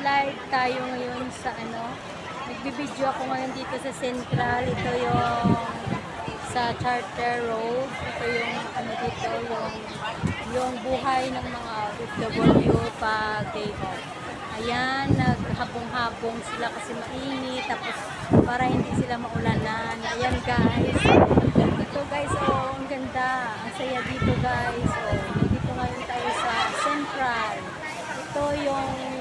live tayo ngayon sa ano. Nagbibideo ako ngayon dito sa Central. Ito yung sa Charter Road. Ito yung ano dito, yung yung buhay ng mga OFW pag day. Ayan, naghabong-habong sila kasi mainit. Tapos para hindi sila maulanan. Ayan guys. Ito guys, oh, ang ganda. Ang saya dito guys. Oh, dito ngayon tayo sa Central. Ito yung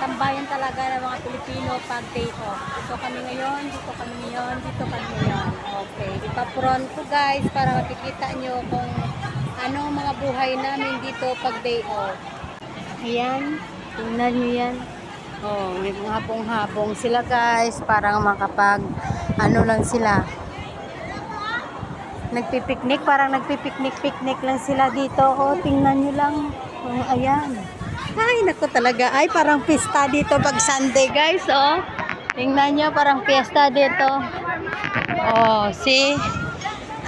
tambayan talaga ng mga Pilipino pag day off. Dito kami ngayon, dito kami ngayon, dito kami ngayon. Okay, ipapron ko guys para makikita nyo kung ano mga buhay namin dito pag day off. Ayan, tingnan nyo yan. Oh, may habong-habong sila guys, parang makapag ano lang sila. Nagpipiknik, parang nagpipiknik-piknik lang sila dito. Oh, tingnan nyo lang. Oh, ayan. Ay, naku talaga. Ay, parang pista dito pag Sunday, guys. Oh. Tingnan nyo, parang pista dito. Oh, see?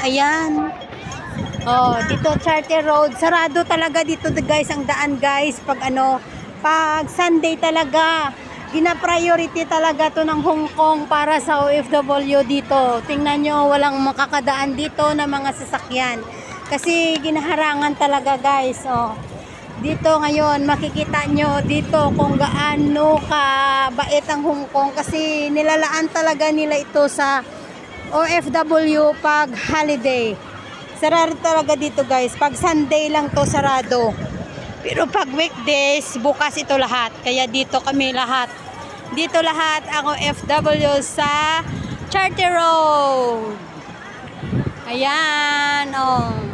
Ayan. Oh, dito Charter Road. Sarado talaga dito, guys, ang daan, guys. Pag ano, pag Sunday talaga. Gina-priority talaga to ng Hong Kong para sa OFW dito. Tingnan nyo, walang makakadaan dito na mga sasakyan. Kasi ginaharangan talaga, guys. Oh dito ngayon makikita nyo dito kung gaano ka bait ang Hong Kong kasi nilalaan talaga nila ito sa OFW pag holiday. Sarado talaga dito guys. Pag Sunday lang to sarado. Pero pag weekdays bukas ito lahat. Kaya dito kami lahat. Dito lahat ang OFW sa Charter Road. Ayan oh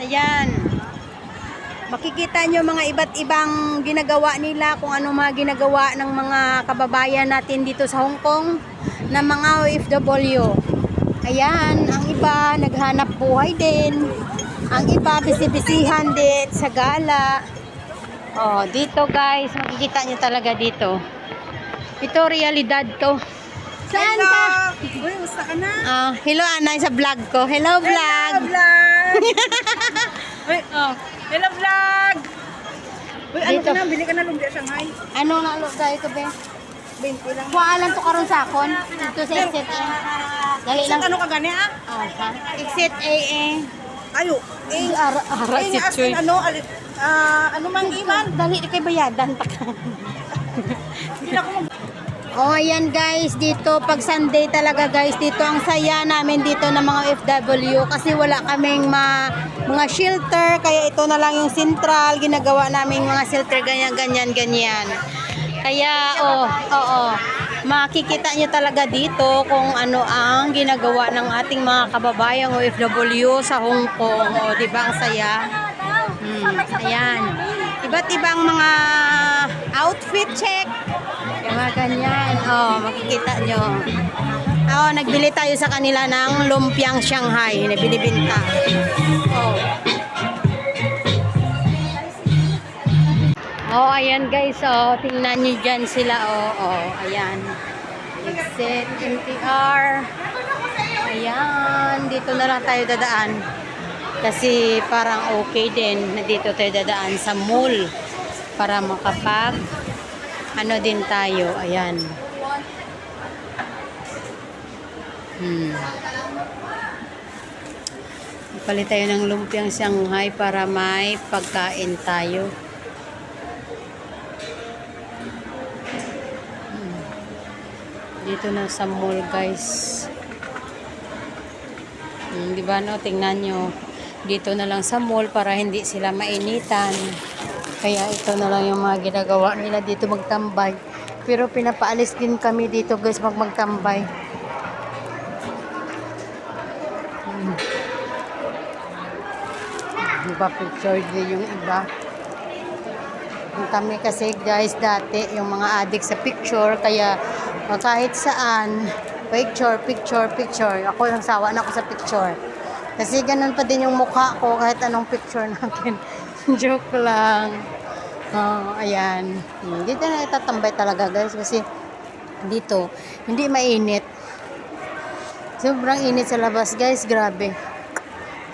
Ayan. Makikita nyo mga iba't ibang ginagawa nila kung ano mga ginagawa ng mga kababayan natin dito sa Hong Kong na mga OFW. Ayan, ang iba naghanap buhay din. Ang iba bisibisihan din sa gala. Oh, dito guys, makikita nyo talaga dito. Ito realidad to. Saan ka? Uy, musta ka na? Ah, hello Ana sa vlog ko. Hello vlog. Hello, vlog! Uy, Oh, hello, vlog! Uy, ano Dito. ka na? Bili ka na lumpia Shanghai. ano na lo dahil ko be? 20 lang. Kuha lang to karon sa akon. Dito sa exit A. Dali lang. Isang ano ka gani ah? Oh, ha? Exit A eh. Ayo. Eh, ara, ara eh, si ano, alit, ah, ano mang iman? Dali kay bayadan pa ka. Hindi na ako mag... Oh, ayan guys, dito pag Sunday talaga guys, dito ang saya namin dito ng mga FW kasi wala kaming ma, mga shelter, kaya ito na lang yung central, ginagawa namin mga shelter ganyan, ganyan, ganyan. Kaya, oh, oo, makikita nyo talaga dito kung ano ang ginagawa ng ating mga kababayang OFW sa Hong Kong. O, di ba ang saya? Hmm, ayan. Iba't ibang mga outfit check. Ganyan. Oh, makikita nyo. Oh, nagbili tayo sa kanila ng lumpiang Shanghai na binibinta. Oh. Oh, ayan guys. Oh, tingnan nyo dyan sila. Oh, oh, ayan. Exit MTR. Ayan. Dito na lang tayo dadaan. Kasi parang okay din na dito tayo dadaan sa mall para makapag ano din tayo. Ayan. Hmm. Palit tayo ng lumpiang Shanghai para may pagkain tayo. Hmm. Dito na sa mall guys. Hmm, di ba no? Tingnan nyo. Dito na lang sa mall para hindi sila mainitan. Kaya ito na lang yung mga ginagawa nila dito magtambay. Pero pinapaalis din kami dito guys mag magtambay. Hmm. Iba picture din yung iba. Kami kasi guys dati yung mga addict sa picture kaya kahit saan picture, picture, picture. Ako yung sawa na ako sa picture. Kasi ganun pa din yung mukha ko kahit anong picture natin. Joke lang. Oh, ayan. Hmm, Dito na itatambay talaga guys kasi dito hindi mainit. Sobrang init sa labas guys, grabe.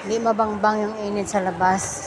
Hindi mabangbang yung init sa labas.